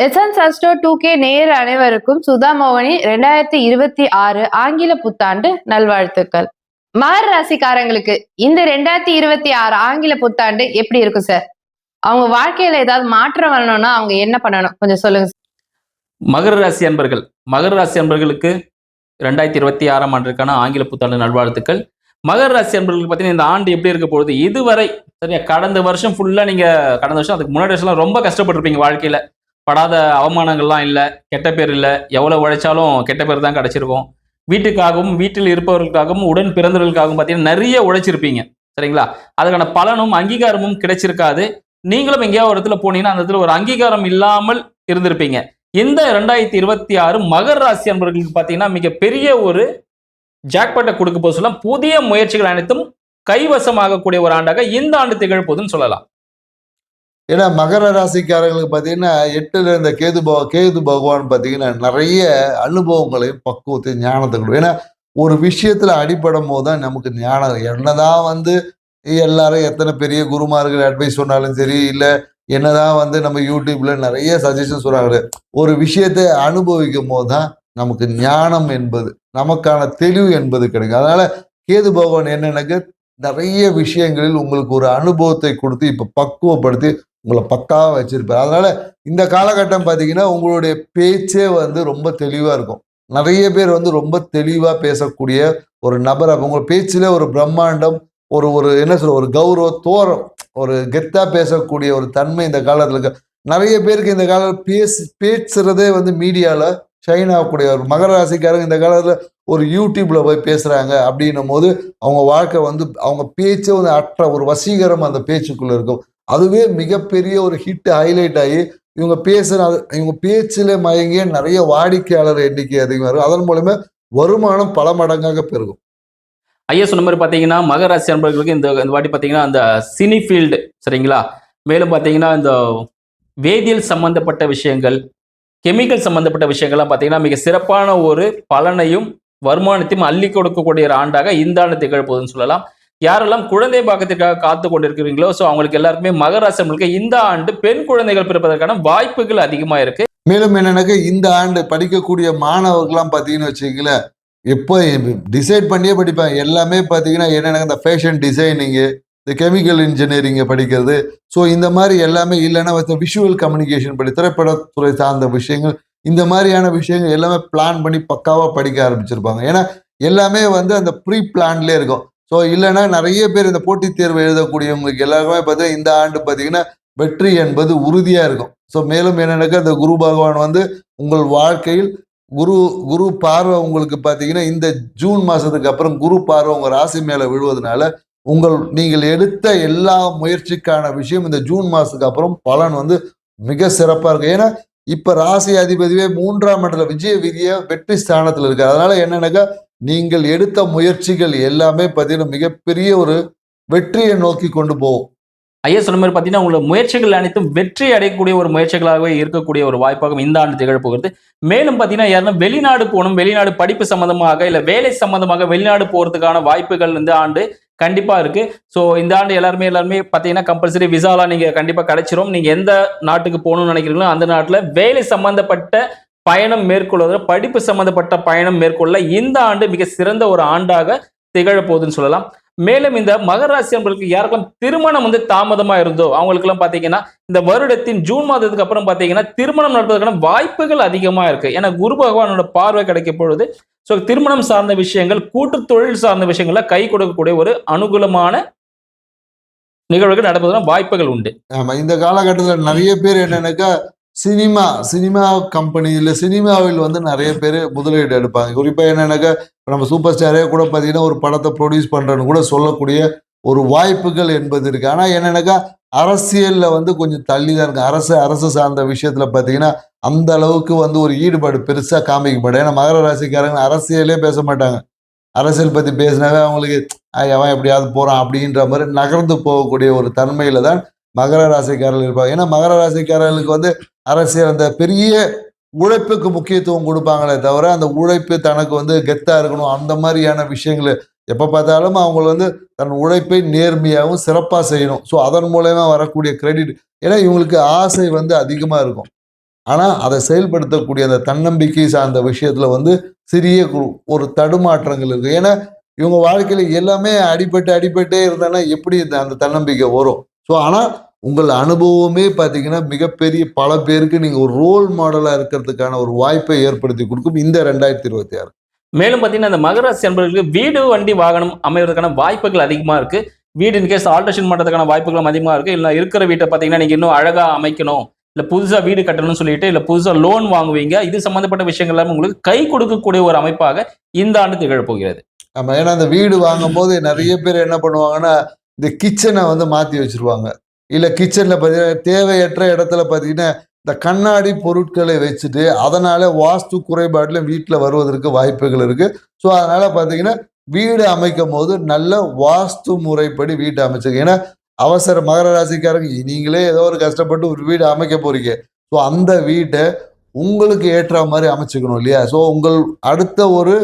SN Astro two K நேர் அனைவருக்கும் சுதா மோகனி ரெண்டாயிரத்தி இருபத்தி ஆறு ஆங்கில புத்தாண்டு நல்வாழ்த்துக்கள். மகர ராசிக்காரங்களுக்கு இந்த ரெண்டாயிரத்தி இருபத்தி ஆறு ஆங்கில புத்தாண்டு எப்படி இருக்கும் சார் அவங்க வாழ்க்கையில ஏதாவது மாற்றம் வரணும்னா அவங்க என்ன பண்ணணும்? கொஞ்சம் சொல்லுங்க மகர ராசி அன்பர்கள். மகர ராசி அன்பர்களுக்கு ரெண்டாயிரத்தி இருபத்தி ஆறாம் ஆண்டிற்கான ஆங்கில புத்தாண்டு நல்வாழ்த்துக்கள். மகர ராசி அன்பர்களுக்கு பார்த்தீங்கன்னா இந்த ஆண்டு எப்படி இருக்க போகுது? இதுவரை சரியா கடந்த வருஷம் ஃபுல்லாக நீங்கள் கடந்த வருஷம் அதுக்கு முன்னாடி வருஷம்லாம் ரொம்ப கஷ்டப்பட்டிருப்பீங்க வாழ்க்கையில். படாத அவமானங்கள்லாம் இல்லை கெட்ட பேர் இல்லை. எவ்வளோ உழைச்சாலும் கெட்ட பேர் தான் கிடச்சிருக்கும். வீட்டுக்காகவும் வீட்டில் இருப்பவர்களுக்காகவும் உடன் பிறந்தவர்களுக்காகவும் பார்த்தீங்கன்னா நிறைய உழைச்சிருப்பீங்க. சரிங்களா? அதுக்கான பலனும் அங்கீகாரமும் கிடைச்சிருக்காது. நீங்களும் எங்கேயாவது ஒரு இடத்துல போனீங்கன்னா அந்த இடத்துல ஒரு அங்கீகாரம் இல்லாமல் இருந்திருப்பீங்க. இந்த ரெண்டாயிரத்தி இருபத்தி ஆறு மகர் ராசி அன்பர்களுக்கு பார்த்தீங்கன்னா மிகப்பெரிய ஒரு ஜாக்பாட்டை கொடுக்க போது சொல்லலாம். புதிய முயற்சிகள் அனைத்தும் கைவசமாகக்கூடிய ஒரு ஆண்டாக இந்த ஆண்டு திகழ போதுன்னு சொல்லலாம். ஏன்னா மகர ராசிக்காரங்களுக்கு பார்த்தீங்கன்னா எட்டில் இருந்த கேது பக கேது பகவான் பார்த்தீங்கன்னா நிறைய அனுபவங்களையும் பக்குவத்தையும் ஞானத்தை கொடுக்கும். ஏன்னா ஒரு விஷயத்துல அடிப்படும் போது தான் நமக்கு ஞானம். என்னதான் வந்து எல்லாரும் எத்தனை பெரிய குருமார்கள் அட்வைஸ் சொன்னாலும் சரி இல்லை என்னதான் வந்து நம்ம யூடியூப்ல நிறைய சஜஷன் சொல்றாங்க ஒரு விஷயத்தை அனுபவிக்கும் போது தான் நமக்கு ஞானம் என்பது நமக்கான தெளிவு என்பது கிடைக்கும். அதனால கேது பகவான் என்னென்னக்கு நிறைய விஷயங்களில் உங்களுக்கு ஒரு அனுபவத்தை கொடுத்து இப்போ பக்குவப்படுத்தி உங்களை பக்காவாக வச்சிருப்பார். அதனால இந்த காலகட்டம் பார்த்தீங்கன்னா உங்களுடைய பேச்சே வந்து ரொம்ப தெளிவாக இருக்கும். நிறைய பேர் வந்து ரொம்ப தெளிவாக பேசக்கூடிய ஒரு நபர். அப்போ உங்கள் பேச்சிலே ஒரு பிரம்மாண்டம் ஒரு ஒரு என்ன சொல்ற ஒரு கௌரவ தோரம் ஒரு கெத்தாக பேசக்கூடிய ஒரு தன்மை இந்த காலத்தில் இருக்கு. நிறைய பேருக்கு இந்த காலத்தில் பேசி பேசுறதே வந்து மீடியாவில் ஷைன் ஆகக்கூடிய ஒரு மகர ராசிக்காரங்க இந்த காலத்தில் ஒரு யூடியூப்ல போய் பேசுறாங்க அப்படின்னும் போது அவங்க வாழ்க்கை வந்து அவங்க பேச்சே வந்து அற்ற ஒரு வசீகரம் அந்த பேச்சுக்குள்ள இருக்கும். அதுவே மிகப்பெரிய ஒரு ஹிட் ஹைலைட் ஆகி இவங்க பேசுற இவங்க பேச்சில் மயங்கிய நிறைய வாடிக்கையாளர் எண்ணிக்கை அதிகமாக இருக்கும் அதன் மூலமே வருமானம் பல மடங்காக பெருகும். ஐயா சொன்ன மாதிரி பார்த்தீங்கன்னா மகராசி அன்பர்களுக்கு இந்த இந்த வாட்டி பார்த்தீங்கன்னா அந்த சினி ஃபீல்டு சரிங்களா? மேலும் பார்த்தீங்கன்னா இந்த வேதியியல் சம்பந்தப்பட்ட விஷயங்கள் கெமிக்கல் சம்பந்தப்பட்ட விஷயங்கள்லாம் பார்த்தீங்கன்னா மிக சிறப்பான ஒரு பலனையும் வருமானத்தையும் அள்ளி கொடுக்கக்கூடிய ஒரு ஆண்டாக இந்த ஆண்டு திகழ சொல்லலாம். யாரெல்லாம் குழந்தை பாக்கத்திற்காக காத்து கொண்டிருக்கிறீங்களோ ஸோ அவங்களுக்கு எல்லாருக்குமே மகர இருக்க இந்த ஆண்டு பெண் குழந்தைகள் பிறப்பதற்கான வாய்ப்புகள் அதிகமாக இருக்கு. மேலும் என்னன்னாக்க இந்த ஆண்டு படிக்கக்கூடிய மாணவர்கள்லாம் பார்த்தீங்கன்னு வச்சுக்கங்களேன் எப்போ டிசைட் பண்ணியே படிப்பேன் எல்லாமே பார்த்தீங்கன்னா என்னென்ன இந்த ஃபேஷன் டிசைனிங்கு இந்த கெமிக்கல் இன்ஜினியரிங்கை படிக்கிறது. ஸோ இந்த மாதிரி எல்லாமே இல்லைன்னா விஷுவல் கம்யூனிகேஷன் படி திரைப்படத்துறை சார்ந்த விஷயங்கள் இந்த மாதிரியான விஷயங்கள் எல்லாமே பிளான் பண்ணி பக்காவாக படிக்க ஆரம்பிச்சிருப்பாங்க. ஏன்னா எல்லாமே வந்து அந்த ப்ரீ பிளான்லேயே இருக்கும். ஸோ இல்லைன்னா நிறைய பேர் இந்த போட்டித் தேர்வு எழுதக்கூடியவங்களுக்கு எல்லாருமே பார்த்தீங்கன்னா இந்த ஆண்டு பார்த்தீங்கன்னா வெற்றி என்பது உறுதியாக இருக்கும். ஸோ மேலும் என்னென்னாக்கா இந்த குரு பகவான் வந்து உங்கள் வாழ்க்கையில் குரு குரு பார்வை உங்களுக்கு பார்த்தீங்கன்னா இந்த ஜூன் மாதத்துக்கு அப்புறம் குரு பார்வை உங்கள் ராசி மேலே விழுவதனால உங்கள் நீங்கள் எடுத்த எல்லா முயற்சிக்கான விஷயம் இந்த ஜூன் மாதத்துக்கு அப்புறம் பலன் வந்து மிக சிறப்பாக இருக்கும். ஏன்னா இப்ப ராசி அதிபதியே மூன்றாம் இடத்துல விஜய விதிய வெற்றி ஸ்தானத்துல இருக்கு அதனால என்னன்னாக்கா நீங்கள் எடுத்த முயற்சிகள் எல்லாமே பார்த்தீங்கன்னா மிகப்பெரிய ஒரு வெற்றியை நோக்கி கொண்டு போகும். ஐயா சொன்ன மாதிரி பார்த்தீங்கன்னா உங்களோட முயற்சிகள் அனைத்தும் வெற்றி அடையக்கூடிய ஒரு முயற்சிகளாகவே இருக்கக்கூடிய ஒரு வாய்ப்பாகவும் இந்த ஆண்டு திகழ போகிறது மேலும் பார்த்தீங்கன்னா யாருன்னா வெளிநாடு போகணும் வெளிநாடு படிப்பு சம்மந்தமாக இல்லை வேலை சம்மந்தமாக வெளிநாடு போகிறதுக்கான வாய்ப்புகள் இந்த ஆண்டு கண்டிப்பா இருக்கு. ஸோ இந்த ஆண்டு எல்லாருமே எல்லாருமே பார்த்தீங்கன்னா கம்பல்சரி விசாலாம் நீங்க கண்டிப்பா கிடைச்சிரும். நீங்க எந்த நாட்டுக்கு போகணும்னு நினைக்கிறீங்களோ அந்த நாட்டில் வேலை சம்பந்தப்பட்ட பயணம் மேற்கொள்வதில் படிப்பு சம்பந்தப்பட்ட பயணம் மேற்கொள்ள இந்த ஆண்டு மிக சிறந்த ஒரு ஆண்டாக திகழப்போகுதுன்னு சொல்லலாம். மேலும் இந்த மகர யாருக்கும் யாருக்கெல்லாம் திருமணம் வந்து தாமதமா இருந்தோ அவங்களுக்கெல்லாம் பாத்தீங்கன்னா இந்த வருடத்தின் ஜூன் மாதத்துக்கு அப்புறம் பாத்தீங்கன்னா திருமணம் நடப்பதற்கான வாய்ப்புகள் அதிகமா இருக்கு. ஏன்னா குரு பகவானோட பார்வை கிடைக்கும் பொழுது ஸோ திருமணம் சார்ந்த விஷயங்கள் கூட்டு தொழில் சார்ந்த விஷயங்கள்ல கை கொடுக்கக்கூடிய ஒரு அனுகூலமான நிகழ்வுகள் நடப்பதற்கு வாய்ப்புகள் உண்டு. ஆமா இந்த காலகட்டத்தில் நிறைய பேர் என்னன்னாக்கா சினிமா சினிமா கம்பெனியில் சினிமாவில் வந்து நிறைய பேர் முதலீடு எடுப்பாங்க. குறிப்பாக என்னன்னாக்கா நம்ம சூப்பர் ஸ்டாரே கூட பார்த்தீங்கன்னா ஒரு படத்தை ப்ரொடியூஸ் பண்ணுறேன்னு கூட சொல்லக்கூடிய ஒரு வாய்ப்புகள் என்பது இருக்கு. ஆனால் என்னென்னாக்கா அரசியலில் வந்து கொஞ்சம் தள்ளி தான் இருக்கு. அரசு அரசு சார்ந்த விஷயத்தில் பார்த்தீங்கன்னா அந்த அளவுக்கு வந்து ஒரு ஈடுபாடு பெருசாக காமிக்கப்படும். ஏன்னா மகர ராசிக்காரங்க அரசியலே பேச மாட்டாங்க. அரசியல் பற்றி பேசினாவே அவங்களுக்கு எவன் அவன் எப்படியாவது போகிறான் அப்படின்ற மாதிரி நகர்ந்து போகக்கூடிய ஒரு தன்மையில் தான் மகர ராசிக்காரர்கள் இருப்பாங்க. ஏன்னா மகர ராசிக்காரர்களுக்கு வந்து அரசியல் அந்த பெரிய உழைப்புக்கு முக்கியத்துவம் கொடுப்பாங்களே தவிர அந்த உழைப்பு தனக்கு வந்து கெத்தாக இருக்கணும். அந்த மாதிரியான விஷயங்கள் எப்போ பார்த்தாலும் அவங்க வந்து தன் உழைப்பை நேர்மையாகவும் சிறப்பாக செய்யணும். ஸோ அதன் மூலயமா வரக்கூடிய கிரெடிட் ஏன்னா இவங்களுக்கு ஆசை வந்து அதிகமாக இருக்கும். ஆனால் அதை செயல்படுத்தக்கூடிய அந்த தன்னம்பிக்கை சார்ந்த விஷயத்தில் வந்து சிறிய ஒரு தடுமாற்றங்கள் இருக்குது ஏன்னா இவங்க வாழ்க்கையில் எல்லாமே அடிபட்டு அடிபட்டே இருந்தாலும் எப்படி இந்த அந்த தன்னம்பிக்கை வரும்? ஸோ ஆனால் உங்கள் அனுபவமே பார்த்தீங்கன்னா மிகப்பெரிய பல பேருக்கு நீங்கள் ஒரு ரோல் மாடலாக இருக்கிறதுக்கான ஒரு வாய்ப்பை ஏற்படுத்தி கொடுக்கும் இந்த ரெண்டாயிரத்தி இருபத்தி ஆறு. மேலும் பார்த்தீங்கன்னா இந்த மகராசி என்பவர்களுக்கு வீடு வண்டி வாகனம் அமைவதற்கான வாய்ப்புகள் அதிகமாக இருக்குது வீடு இன்கேஸ் ஆல்ட்ரேஷன் பண்ணுறதுக்கான வாய்ப்புகளும் அதிகமாக இருக்குது இல்லை இருக்கிற வீட்டை பார்த்தீங்கன்னா நீங்கள் இன்னும் அழகாக அமைக்கணும். இல்லை புதுசாக வீடு கட்டணும்னு சொல்லிட்டு இல்லை புதுசாக லோன் வாங்குவீங்க. இது சம்மந்தப்பட்ட விஷயங்கள் எல்லாமே உங்களுக்கு கை கொடுக்கக்கூடிய ஒரு அமைப்பாக இந்த ஆண்டு திகழப்போகிறது. நம்ம ஏன்னா அந்த வீடு வாங்கும் போது நிறைய பேர் என்ன பண்ணுவாங்கன்னா இந்த கிச்சனை வந்து மாற்றி வச்சிருவாங்க. இல்லை கிச்சனில் பார்த்தீங்கன்னா தேவையற்ற இடத்துல பார்த்தீங்கன்னா இந்த கண்ணாடி பொருட்களை வச்சுட்டு அதனால வாஸ்து குறைபாட்டில் வீட்டில் வருவதற்கு வாய்ப்புகள் இருக்குது ஸோ அதனால் பார்த்தீங்கன்னா வீடு அமைக்கும் போது நல்ல வாஸ்து முறைப்படி வீட்டை அமைச்சிருக்கு ஏன்னா அவசர மகர ராசிக்காரங்க நீங்களே ஏதோ ஒரு கஷ்டப்பட்டு ஒரு வீடு அமைக்க போறீங்க. ஸோ அந்த வீட்டை உங்களுக்கு ஏற்ற மாதிரி அமைச்சுக்கணும் இல்லையா? ஸோ உங்கள் அடுத்த ஒரு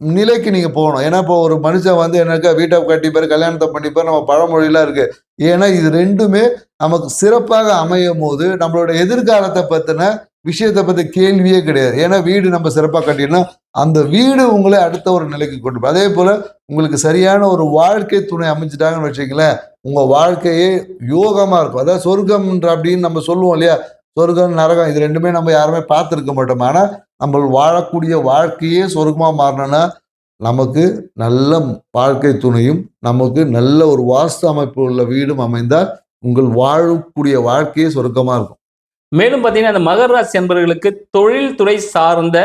நிலைக்கு நீங்க போகணும். ஏன்னா இப்போ ஒரு மனுஷன் வந்து என்னக்கா வீட்டை கட்டிப்பாரு கல்யாணத்தை பண்ணிப்பாரு நம்ம பழமொழியெல்லாம் இருக்கு. ஏன்னா இது ரெண்டுமே நமக்கு சிறப்பாக அமையும் போது நம்மளோட எதிர்காலத்தை பத்தின விஷயத்தை பத்தி கேள்வியே கிடையாது. ஏன்னா வீடு நம்ம சிறப்பாக கட்டினா அந்த வீடு உங்களை அடுத்த ஒரு நிலைக்கு கொண்டு போகும். அதே போல உங்களுக்கு சரியான ஒரு வாழ்க்கை துணை அமைச்சிட்டாங்கன்னு வச்சுக்கங்களேன் உங்கள் வாழ்க்கையே யோகமாக இருக்கும். அதாவது சொர்க்கம்ன்ற அப்படின்னு நம்ம சொல்லுவோம் இல்லையா? சொர்க்கம் நரகம் இது ரெண்டுமே நம்ம யாருமே பார்த்துருக்க மாட்டோம். ஆனால் நம்ம வாழக்கூடிய வாழ்க்கையே சொர்க்கமாக மாறணும்னா நமக்கு நல்ல வாழ்க்கை துணையும் நமக்கு நல்ல ஒரு வாஸ்து அமைப்பு உள்ள வீடும் அமைந்தால் உங்கள் வாழக்கூடிய வாழ்க்கையே சொர்க்கமாக இருக்கும். மேலும் பார்த்தீங்கன்னா இந்த மகர ராசி என்பவர்களுக்கு தொழில்துறை சார்ந்த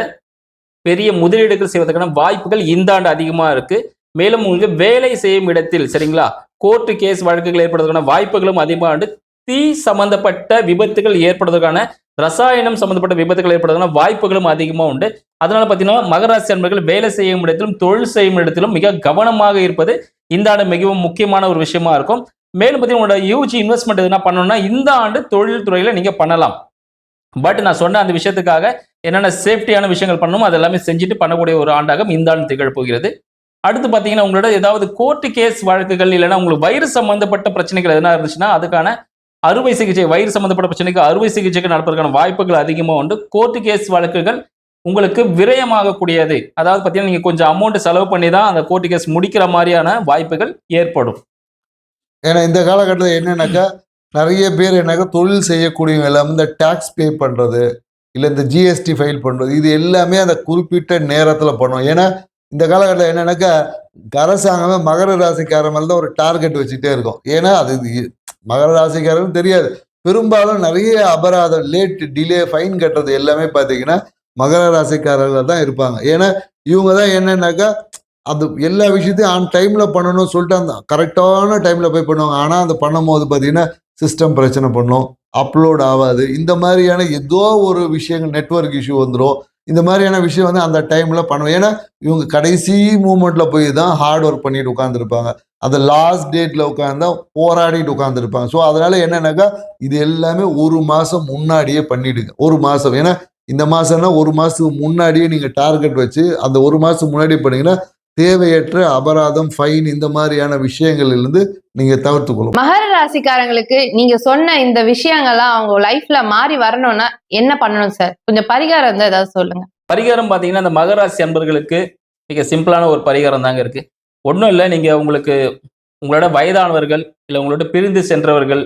பெரிய முதலீடுகள் செய்வதற்கான வாய்ப்புகள் இந்த ஆண்டு அதிகமாக இருக்குது மேலும் உங்களுக்கு வேலை செய்யும் இடத்தில் சரிங்களா? கோர்ட்டு கேஸ் வழக்குகள் ஏற்படுவதற்கான வாய்ப்புகளும் அதிகமாக உண்டு தீ சம்பந்தப்பட்ட விபத்துகள் ஏற்படுவதற்கான ரசாயனம் சம்பந்தப்பட்ட விபத்துகள் ஏற்படுவதற்கான வாய்ப்புகளும் அதிகமாக உண்டு அதனால பார்த்தீங்கன்னா மகராசி அன்பர்கள் வேலை செய்யும் இடத்திலும் தொழில் செய்யும் இடத்திலும் மிக கவனமாக இருப்பது இந்த ஆண்டு மிகவும் முக்கியமான ஒரு விஷயமா இருக்கும். மேலும் பார்த்தீங்கன்னா உங்களோட யூஜி இன்வெஸ்ட்மெண்ட் எதுனா பண்ணணும்னா இந்த ஆண்டு தொழில் துறையில நீங்க பண்ணலாம். பட் நான் சொன்ன அந்த விஷயத்துக்காக என்னென்ன சேஃப்டியான விஷயங்கள் பண்ணணுமோ அது எல்லாமே செஞ்சுட்டு பண்ணக்கூடிய ஒரு ஆண்டாக இந்த ஆண்டு திகழப் போகிறது அடுத்து பார்த்தீங்கன்னா உங்களோட ஏதாவது கோர்ட்டு கேஸ் வழக்குகள் இல்லைன்னா உங்களுக்கு வயிறு சம்பந்தப்பட்ட பிரச்சனைகள் எதனா இருந்துச்சுன்னா அதுக்கான அறுவை சிகிச்சை வயிறு சம்பந்தப்பட்ட பிரச்சனைக்கு அறுவை சிகிச்சைக்கு நடப்பதற்கான வாய்ப்புகள் அதிகமாக உண்டு. கோர்ட்டு கேஸ் வழக்குகள் உங்களுக்கு விரயமாகக்கூடியது. அதாவது பார்த்தீங்கன்னா நீங்கள் கொஞ்சம் அமௌண்ட் செலவு பண்ணி தான் அந்த கோர்ட்டு கேஸ் முடிக்கிற மாதிரியான வாய்ப்புகள் ஏற்படும். ஏன்னா இந்த காலகட்டத்தில் என்னன்னாக்கா நிறைய பேர் என்னக்கா தொழில் செய்யக்கூடியவங்க எல்லாமே இந்த டேக்ஸ் பே பண்றது இல்லை இந்த ஜிஎஸ்டி ஃபைல் பண்றது இது எல்லாமே அந்த குறிப்பிட்ட நேரத்தில் பண்ணும். ஏன்னா இந்த காலகட்டத்தில் என்னன்னாக்கா அரசாங்கமே மகர ராசிக்காரன் தான் ஒரு டார்கெட் வச்சுட்டே இருக்கும். ஏன்னா அது மகர ராசிக்காரன் தெரியாது. பெரும்பாலும் நிறைய அபராதம் லேட் டிலே ஃபைன் கட்டுறது எல்லாமே பார்த்தீங்கன்னா மகர ராசிக்காரர்கள் தான் இருப்பாங்க. ஏன்னா இவங்க தான் என்னன்னாக்கா அது எல்லா விஷயத்தையும் ஆன் டைமில் பண்ணணும்னு சொல்லிட்டு அந்த கரெக்டான டைமில் போய் பண்ணுவாங்க. ஆனால் அந்த பண்ணும்போது பார்த்தீங்கன்னா சிஸ்டம் பிரச்சனை பண்ணும் அப்லோட் ஆகாது. இந்த மாதிரியான ஏதோ ஒரு விஷயங்கள் நெட்வொர்க் இஷ்யூ வந்துடும் இந்த மாதிரியான விஷயம் வந்து அந்த டைமில் பண்ணுவோம் ஏன்னா இவங்க கடைசி மூமெண்ட்டில் போய் தான் ஹார்ட் ஒர்க் பண்ணிட்டு உட்காந்துருப்பாங்க அந்த லாஸ்ட் டேட்டில் உட்காந்தா போராடிட்டு உட்காந்துருப்பாங்க ஸோ அதனால என்னென்னாக்கா இது எல்லாமே ஒரு மாதம் முன்னாடியே பண்ணிடுங்க. ஒரு மாதம் ஏன்னா இந்த மாதம்னா ஒரு மாதத்துக்கு முன்னாடியே நீங்கள் டார்கெட் வச்சு அந்த ஒரு மாதத்துக்கு முன்னாடியே பண்ணீங்கன்னா தேவையற்ற அபராதம் ஃபைன் இந்த மாதிரியான விஷயங்களிலிருந்து நீங்க தவிர்த்து கொள்ளும் மகர ராசிக்காரங்களுக்கு நீங்க சொன்ன இந்த விஷயங்கள்லாம் அவங்க லைஃப்ல மாறி வரணும்னா என்ன பண்ணணும் சார் கொஞ்சம் பரிகாரம் இருந்தா ஏதாவது சொல்லுங்க. பரிகாரம் பார்த்தீங்கன்னா இந்த மகராசி அன்பர்களுக்கு மிக சிம்பிளான ஒரு பரிகாரம் தாங்க இருக்கு. ஒன்றும் இல்லை நீங்க உங்களுக்கு உங்களோட வயதானவர்கள் இல்லை உங்களோட பிரிந்து சென்றவர்கள்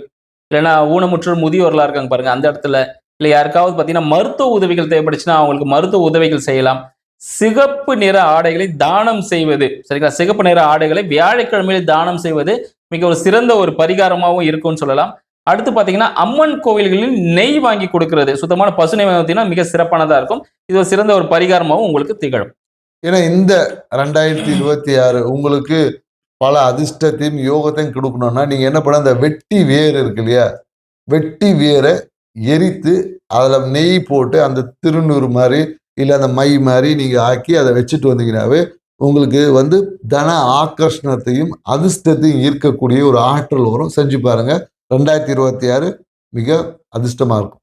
இல்லைன்னா ஊனமுற்ற முதியோர்களாக இருக்காங்க பாருங்க அந்த இடத்துல இல்லை யாருக்காவது பார்த்தீங்கன்னா மருத்துவ உதவிகள் தேவைப்படுச்சுன்னா அவங்களுக்கு மருத்துவ உதவிகள் செய்யலாம். சிகப்பு நிற ஆடைகளை தானம் செய்வது. சரிங்களா? சிகப்பு நிற ஆடைகளை வியாழக்கிழமையில் தானம் செய்வது மிக ஒரு சிறந்த ஒரு பரிகாரமாகவும் இருக்கும்னு சொல்லலாம். அடுத்து பார்த்தீங்கன்னா அம்மன் கோவில்களில் நெய் வாங்கி கொடுக்கிறது. சுத்தமான பசு நெய் பார்த்தீங்கன்னா மிக சிறப்பானதா இருக்கும். இது ஒரு சிறந்த ஒரு பரிகாரமாகவும் உங்களுக்கு திகழும். ஏன்னா இந்த ரெண்டாயிரத்தி இருபத்தி ஆறு உங்களுக்கு பல அதிர்ஷ்டத்தையும் யோகத்தையும் கொடுக்கணும்னா நீங்க என்ன பண்ண அந்த வெட்டி வேர் இருக்கு இல்லையா? வெட்டி வேரை எரித்து அதில் நெய் போட்டு அந்த திருநூறு மாதிரி இல்லை அந்த மை மாதிரி நீங்கள் ஆக்கி அதை வச்சுட்டு வந்தீங்கன்னாவே உங்களுக்கு வந்து தன ஆக்கர்ஷணத்தையும் அதிர்ஷ்டத்தையும் ஈர்க்கக்கூடிய ஒரு ஆற்றல் வரும். செஞ்சு பாருங்கள் ரெண்டாயிரத்தி இருபத்தி ஆறு மிக அதிர்ஷ்டமாக இருக்கும்.